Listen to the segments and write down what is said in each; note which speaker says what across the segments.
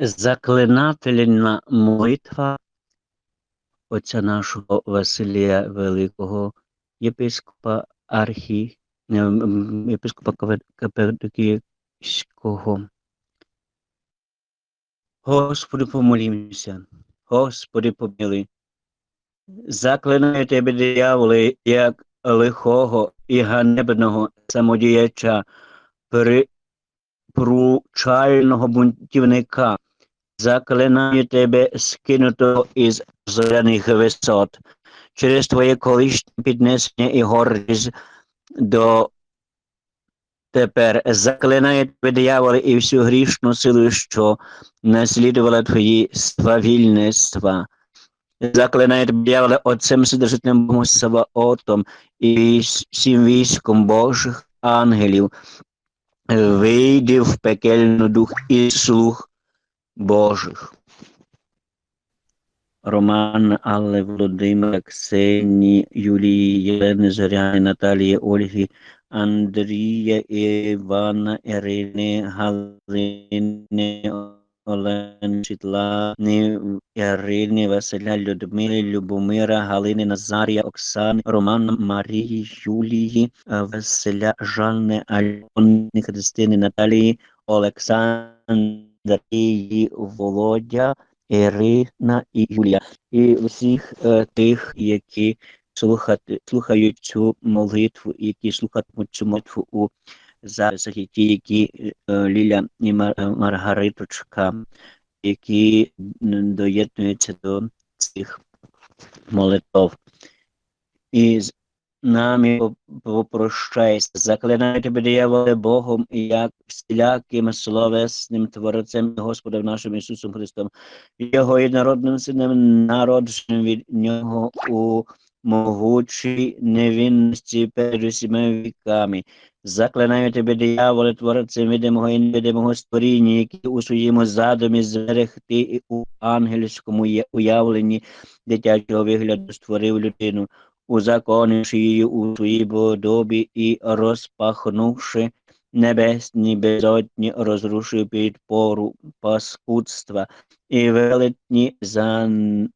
Speaker 1: заклинательна молитва отця нашого Василія Великого, єпископа Архі, е, єпископа Каве- Господи, помолімся, Господи, помили. Заклинаю тебе, дияволе, як лихого і ганебного самодіяча, пручального бунтівника, заклинаю тебе, скинутого із зоряних висот, через твоє колишнє піднесення і гордість до тепер заклинаю тебе, дияволе, і всю грішну силу, що наслідувала твої свавільництва. Заклинаю тебе, Отцем Вседержителем Богом Саваотом і всім військом Божих ангелів, вийди в пекельну дух і слух Божих. Роман, Алли, Володимира, Ксенії, Юлії, Єлени, Зоряни, Наталії, Ольги, Андрія, Івана, Ірини, Галини, Олени, Світлани, Ірини, Василя, Людмили, Любомира, Галини, Назарія, Оксани, Романа, Марії, Юлії, Василя, Жанни, Альони, Христини, Наталії, Олександрії, Володя, Ірина і Юлія. І всіх е, тих, які слухати, слухають цю молитву, які слухатимуть цю молитву у записах, ті, які е, Ліля і е, Маргариточка, які доєднуються до цих молитв. І з нами попрощайся, заклинаю тебе, дияволе, Богом, і як всіляким словесним Творцем Господом нашим Ісусом Христом, Його єдинородним Сином, народженим від Нього у могучій невинності перед усіма віками. Заклинаю тебе, дияволе, творцем видимого і невидимого створіння, які у своєму задумі зберегти і у ангельському уявленні дитячого вигляду створив людину, узаконивши її у своїй подобі і розпахнувши небесні безодні, розрушив підпору паскудства і велетні занищень,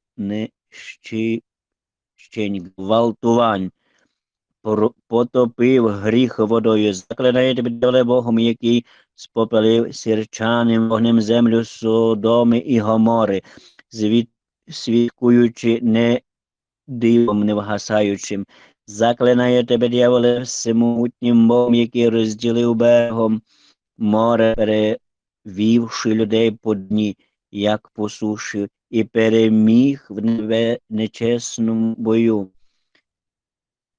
Speaker 1: гвалтувань, потопив гріх водою, заклинає тебе Богом, який спопелив сірчаним вогнем землю Содоми і Гомори, свідкуючи не дивом невгасаючим. Заклинає тебе, дьяволе, всемогутнім Богом, який розділив берегом море, перевівши людей по дні, як по суші, і переміг в небе нечесному бою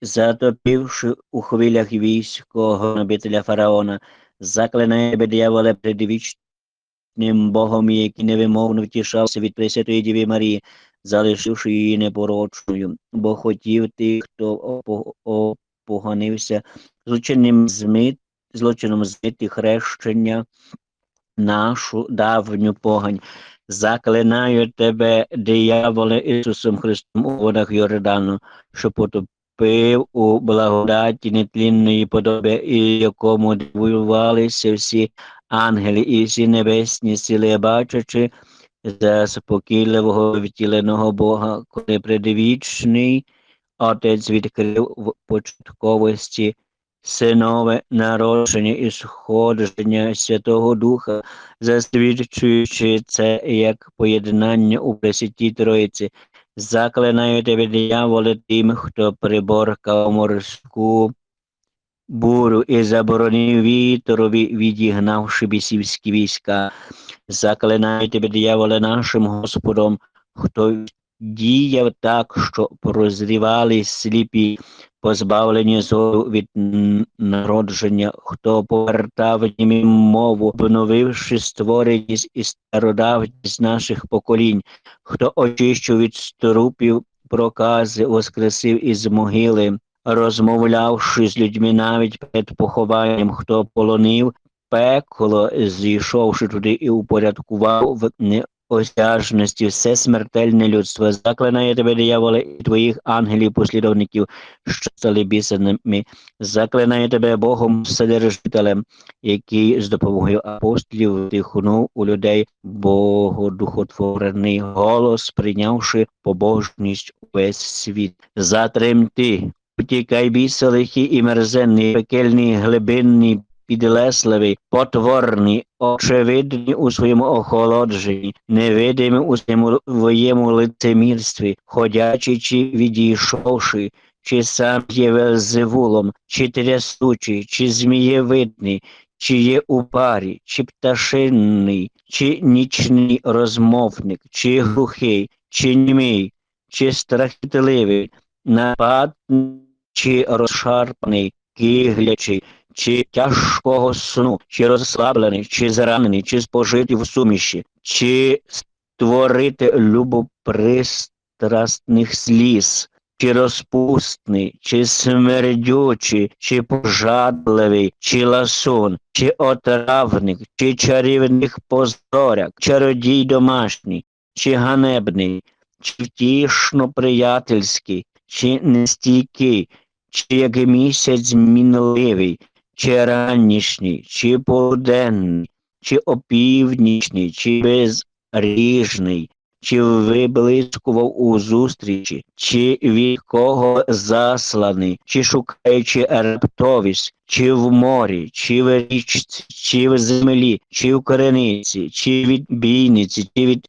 Speaker 1: затопивши у хвилях військового гнобителя фараона, заклинає тебе, дияволе, предвічним Богом, який невимовно втішався від Пресвятої Діви Марії, залишивши її непорочною, бо хотів тих, хто опоганився злочинним змит, злочином змити хрещення нашу давню погань. Заклинаю тебе, дияволе Ісусом Христом у водах Йордану, що потопив у благодаті нетлінної подоби, і якому дивувалися всі ангели і всі небесні сили, бачачи заспокійливого втіленого Бога, коли предвічний Отець відкрив в початковості синове народження і сходження Святого Духа, засвідчуючи це як поєднання у Пресвятій Троїці. Заклинаю тебе, дияволе, тим, хто приборкав морську бурю і заборонив вітерові, відігнавши бісівські війська. Заклинаю тебе, дияволе, нашим Господом, хто діяв так, що прозрівали сліпі, позбавлені зору від народження, хто повертав німі мову, обновивши створеність і стародавність наших поколінь, хто очищив від струпів прокази, воскресив із могили, розмовлявши з людьми навіть перед похованням, хто полонив пекло, зійшовши туди і упорядкував в осяжності все смертельне людство. Заклинає тебе, дияволе, і твоїх ангелів-послідовників, що стали бісеними. Заклинає тебе Богом Вседержителем, який з допомогою апостолів вдихнув у людей Богодухотворений голос, прийнявши побожність увесь світ. Затремти, утікай біса лихий і мерзенний, пекельний, глибинний, підлесливий, потворний, очевидний у своєму охолодженні, невидимий у своєму своєму лицемірстві, ходячи чи відійшовши, чи сам є Велзевулом, чи трясучий, чи змієвидний, чи є у парі, чи пташинний, чи нічний розмовник, чи глухий, чи німий, чи страхітливий, напад, чи розшарпаний, киглячий, чи тяжкого сну, чи розслаблений, чи зранений, чи спожитий в суміші, чи створити любопристрастних сліз, чи розпустний, чи смердючий, чи пожадливий, чи ласун, чи отравник, чи чарівник позоряк, чародій домашній, чи ганебний, чи втішно приятельський, чи нестійкий, чи як місяць мінливий, чи ранішній, чи полуденний, чи опівнічний, чи безріжний, чи виблискував у зустрічі, чи від кого засланий, чи шукаючи раптовість, чи в морі, чи в річці, чи в землі, чи в корениці, чи від бійниці, чи від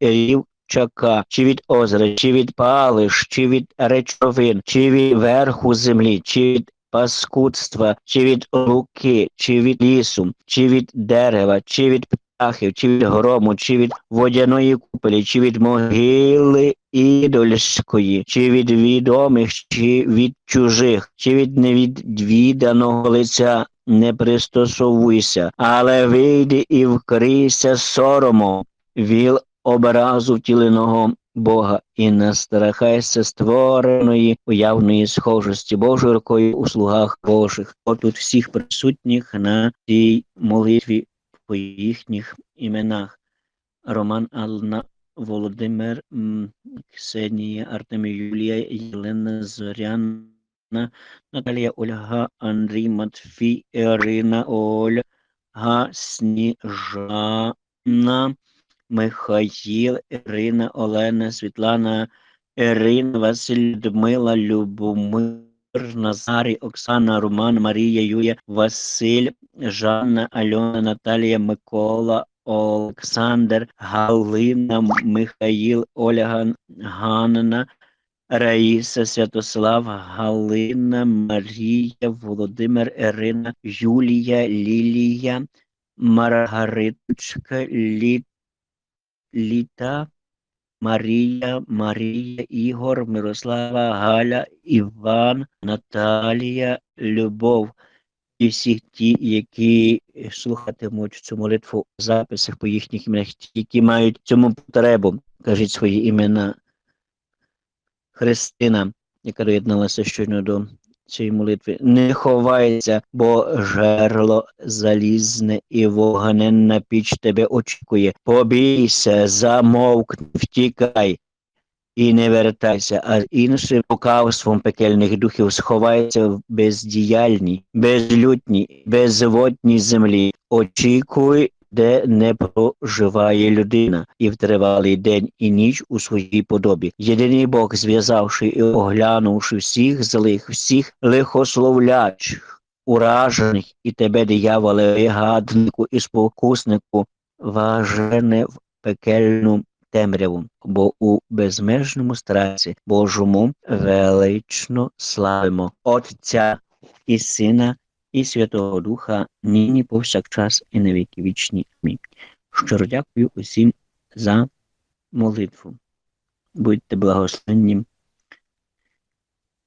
Speaker 1: рівчака, чи від озера, чи від палиш, чи від речовин, чи від верху землі, чи від паскудства, чи від луки, чи від лісу, чи від дерева, чи від птахів, чи від грому, чи від водяної купелі, чи від могили ідольської, чи від відомих, чи від чужих, чи від невідвіданого лиця. Не пристосовуйся, але вийди і вкрийся соромом, віл образу втіленого Бога і настрахайся створеної уявної схожості Божою рукою у слугах Божих. Отут всіх присутніх на цій молитві по їхніх іменах. Роман Ална, Володимир, Ксенія, Артемій, Юлія, Єлена, Зоряна, Наталія, Ольга, Андрій, Матфій, Ірина, Ольга, Сніжана, Михаїл, Ірина, Олена, Світлана, Ірина, Василь, Людмила, Любомир, Назарій, Оксана, Роман, Марія, Юлія, Василь, Жанна, Альона, Наталія, Микола, Олександр, Галина, Михаїл, Ольга, Ганна, Раїса, Святослав, Галина, Марія, Володимир, Ірина, Юлія, Лілія, Маргариточка, Лі... Літа, Марія, Марія, Ігор, Мирослава, Галя, Іван, Наталія, Любов. І всі ті, які слухатимуть цю молитву у записах по їхніх іменах, які мають цьому потребу, кажіть свої імена. Христина, яка доєдналася щойно до цієї молитви, не ховайся, бо жерло залізне і вогненна піч тебе очікує. Побійся, замовкни, втікай. І не вертайся, а іншим лукавством пекельних духів сховається в бездіяльній, безлюдній, безводній землі. Очікуй, де не проживає людина, і в тривалий день і ніч у своїй подобі. Єдиний Бог, зв'язавши і оглянувши всіх злих, всіх лихословлячих, уражених і тебе, дияволе, вигаднику і спокуснику, важене в пекельну темряву, бо у безмежному страсі Божому велично славимо Отця і Сина і Святого Духа, нині повсякчас і на віки вічні. Амінь. Щиро дякую усім за молитву. Будьте благословенні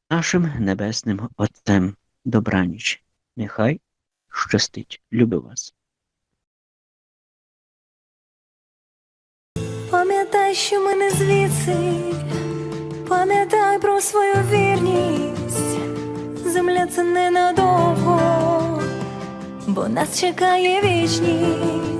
Speaker 1: нашим небесним Отцем. Добраніч. Нехай щастить. Люблю вас.
Speaker 2: Пам'ятай, що ми не звідси, пам'ятай про свою вірність. Земля це ненадовго, бо нас чекає вічність.